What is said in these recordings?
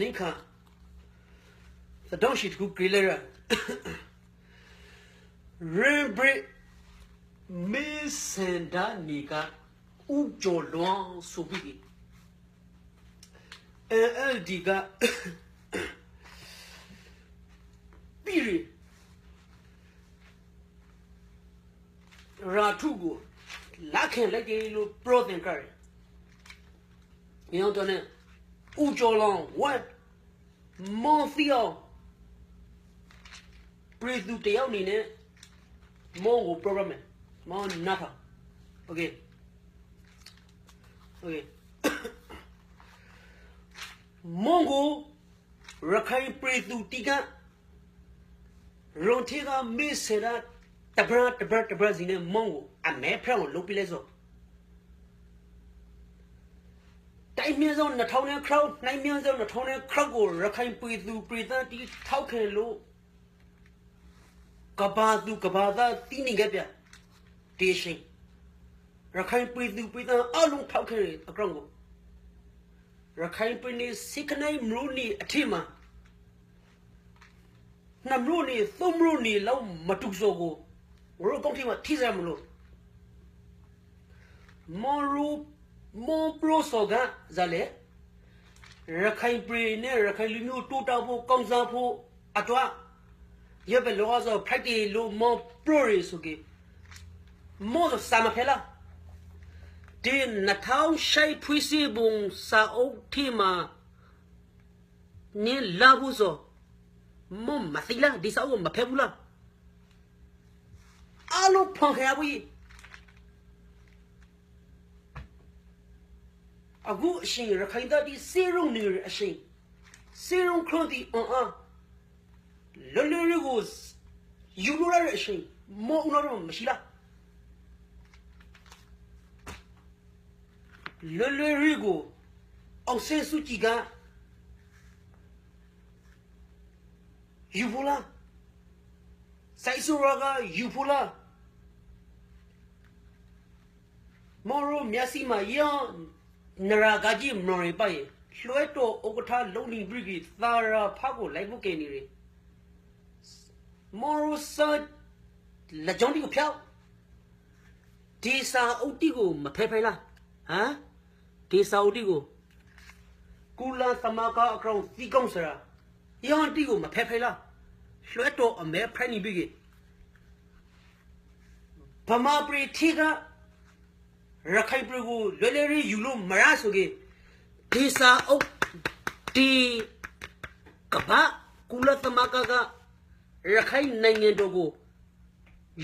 နင်းခါသတောင်းရှိတကူကြည်လဲရရင်ဘရစ်မေစန်ဒါနီကဥကြော်လွန်ဆိုပြီးအဲအဒီကပြီးရရာထုကိုလက်ခံလိုက်တယ်လို့ pro တင်ကြတယ်။ညောင်းတော့နဲ့ ဥကြော်လောင်းဝတ်မော်ဖီယောပြည်သူတယောက်အနေနဲ့မောကို program မယ်မောနာတာโอเคโอเคမောကိုရခိုင်ပြည်သူတိကရုံထေကမေးစရာတဘရတဘရတဘရစီနဲ့မောကိုအမဲဖရောင်းလုပ်ပြလဲဆိုတို င်းမြင့်ဆုံး2000နဲ့ crowd နိုင်မြင့်ဆုံး2000နဲ့ crowd ကိုရခိုင်ပြည်သူပြည်သားတီထောက်ခံလို့ကဘာသူကဘာသာတီးနေကြပြတေရှင်ရခိုင်ပြည်သူပြည်သားအလုံးထောက်ခံရအကောင်ကိုရခိုင်ပြည်နေစိကနိုင်မလို့နေအထင်မှာနမလို့နေသုံးမလို့နေလောက်မတူစောကိုဘရောကောင်းထီမှာထိစရမလို့မော်ရူ မော်ပရိုဆိုကဇာလေရခိုင်ပြည်နဲ့ရခိုင်လူမျိုးတိုးတောက်ဖို့ကောင်းစားဖို့အတွက်ရဘလောဆိုဖိုက်တီလိုမော်ပရိုရီဆိုကေမော်ဆာမဖဲလာဒီနထောင်းရှိုင်ဖွေးစီဘုံစာအုပ်ထီမှာနင်းလာဘူးဆိုမော်မသိလားဒီစာအုပ်မဖဲဘူးလားအလုံးဖောင်ခဲဘူး အခုအရှင်ရခိုင်သားဒီစေရုံနေရအရှင်စေရုံခလို့ဒီအွန်အားလွယ်လွယ်လေးကိုယူလို့ရတဲ့အရှင်မောဦးတော့မရှိလားလွယ်လွယ်လေးကိုအောင်ဆဲစုကြည်ကယူဖို့လားဆိုင်ဆူရာကယူဖို့လားမော်ရိုမျက်စိမှာယော နရာဂကြီးမနော်ရပါရဲ့လွှဲတော့ဥက္ကဋ္ဌလုံနေပြီကသာရာဖာကိုလိုက်ဖို့ကနေရမော်ရိုဆာလက်ကြောင်းဒီကိုဖြောက်ဒီစာအုပ်တီကိုမဖဲဖဲလားဟမ်ဒီစာအုပ်တီကိုကူလာသမကာအကောင်စီကောင်စရာယန်တီကိုမဖဲဖဲလားလွှဲတော့အမဲဖဲနေပြီကဗမာပြည်ထီက ရခိုင်ပြည်ကိုလွယ်လွယ်လေးယူလို့မရဆိုကေဒေစာအုပ်ဒီကဘာကုလသမဂ္ဂကရခိုင်နိုင်ငံတော်ကို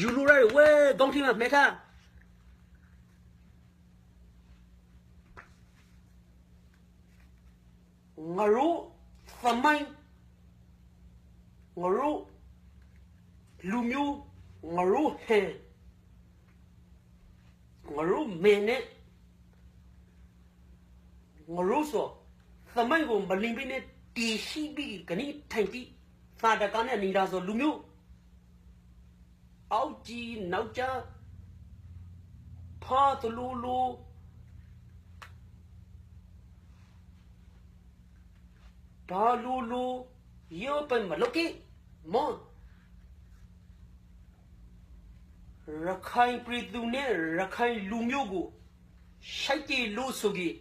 ယူလို့ရဝဲကောင်းထီမှာမဲထားငါတို့သမိုင်းငါတို့လူမျိုးငါတို့ဟဲ့ ငါတို့မင်းနဲ့ငါတို့ဆိုသမိုင်းကိုမလင်ပြီးနဲ့တီရှိပြီးကနေ့ထိုင်ပြီးသာတကနဲ့နေတာဆိုလူမျိုးအောက်ကြီးနောက်ကျဖာတလူလူဒါလူလူရောပမလုကိမော ရခိုင်ပြည်သူနဲ့ရခိုင်လူမျိုးကိုရှိုက်တီလို့ဆိုကြီး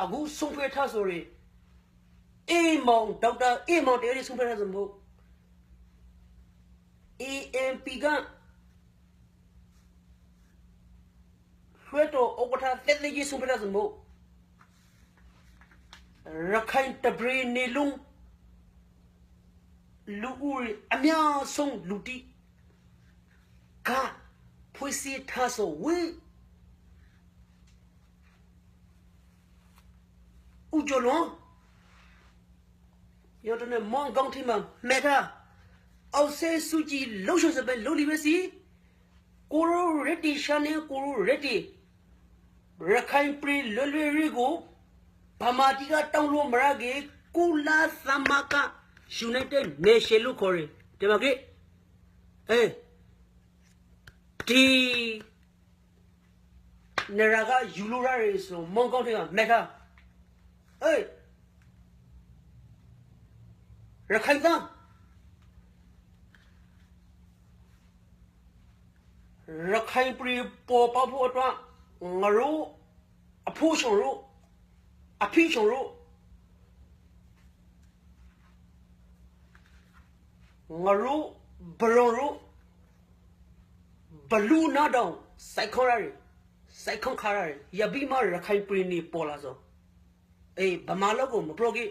အခုဆုံးဖြတ်ထားဆိုရင်အေးမောင်ဒေါက်တာအေးမောင်တဲရီဆုံးဖြတ်ထားဆိုမို့ AMP ကရွှေတော့ဥက္ကဋ္ဌတက်လက်ကြီးဆုံးဖြတ်ထားဆိုမို့ရခိုင်တပရီနေလုံးလူဦးအများဆုံးလူတီက ဖွေးစီထားဆိုဝေးဦးကျော်လွန်ရတဲ့မောင်ကောင်းထီမှာမေတာအောက်ဆဲစုကြည်လှုပ်ရှုပ်စပဲလှုပ်လိပဲစီကိုရိုရတီရှာနေကိုရိုရတီရခိုင်ပြည်လွယ်လွယ်ရီကိုဗမာတီကတောင်းလို့မရကေကူလာသမက United Nation လို့ခေါ်တယ်ဒီမှာကေအေး ဒီနရာကယူလိုရရေဆိုမုံကောင်းတဲ့ကမက်တာအေးရခိုင်သားရခိုင်ပြည်ပေါ်ပေါက်ဖို့အတွက်ငါတို့အဖို့ရှင်တို့အဖိရှင်တို့ငါတို့ဘရုံတို့ ဘလူနာတောင်စိုက်ခေါ်ရတယ်စိုက်ခေါ်ခါရတယ်ယပိမရခိုင်ပြည်နေပေါ်လာစောအေးဗမာလောက်ကိုမပရိုကေ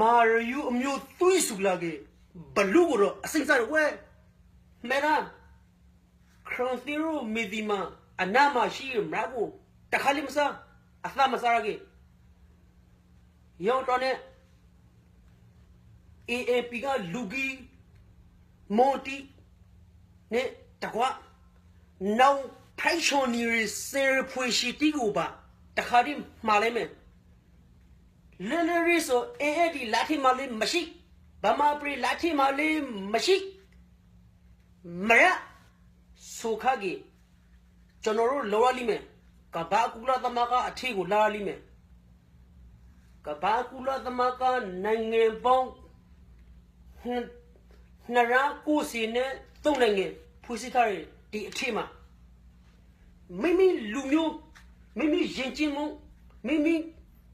မာရယူအမျိုးသွေးစုလာကေဘလူကိုတော့အစိမ့်စားဝဲမဲနာခရွန်သီရိုမီဒီမာအနာမရှိမရကိုတခါလိမစားအသမစားရကေယောတော့နဲ့ AAP ကလူကြီးမွန်တီနဲ့တကွာနောင်ဖိုင်ရှော်နီရဆယ်ဖွေရှိတီကိုပါတခါဒီမှာလဲမယ်လဲလဲရီဆိုအေအေဒီလာတီမလေးမရှိဗမာပရီလာတီမလေးမရှိမရဆိုခါကြီးကျွန်တော်တို့လောရလိမယ်ကဘာကူလာသမကအထီကိုလာရလိမယ်ကဘာကူလာသမကနိုင်ငံပေါင်း နရာကိုစီနဲ့တုံးနိုင်ငံဖွေးစည်းထားတဲ့ဒီအထက်မှာမိမိလူမျိုးမိမိရင်ချင်းမှုမိမိ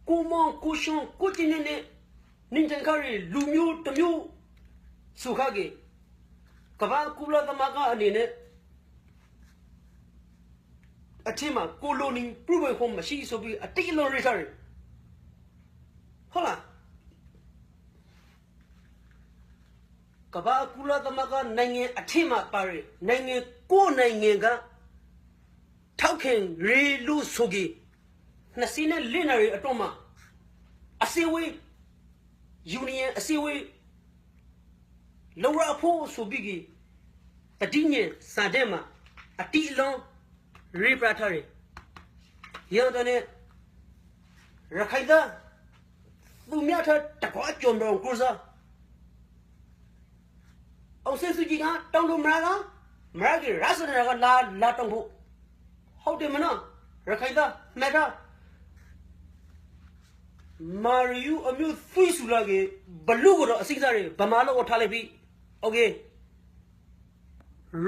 ကိုမောင်ကိုရှွန်ကိုတင်နေနဲ့နင်တန်ခါရလူမျိုးတစ်မျိုးစုခါကေကဘာကူလာသမကအနေနဲ့အထက်မှာကိုလိုနီပြပွဲခုံမရှိဆိုပြီးအတိအလွန်ရထားတယ်ဟုတ်လား ကဘာကူလာသမကနိုင်ငံအထက်မှာပါရနိုင်ငံကိုနိုင်ငံကထောက်ခင်ရေလူဆိုကြီးနှစ်စီးနဲ့လင်းနေရအတော့မှာအစည်းအဝေးယူနီယံအစည်းအဝေးလောရဖို့ဆိုပြီးကြီးတတိညစတဲ့မှာအတီလုံးရေပရထားရရတဲ့နဲ့ရခိုင်သားသူမြတ်ထတကွာကြုံတော်ကိုစား အောင်စစ်စုကြီးကတောင်းလို့မရလားမရကြီးရစနကလာလာတောင်းဖို့ဟုတ်တယ်မနော်ရခိုင်သားမက်တာမာရီယူအမျိုးသွေးဆူလာကေဘလူကတော့အစိမ့်စားတွေဗမာလောက်ကိုထားလိုက်ပြီโอเค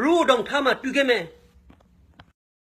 ရူတော့ထားမှတူခဲ့မယ်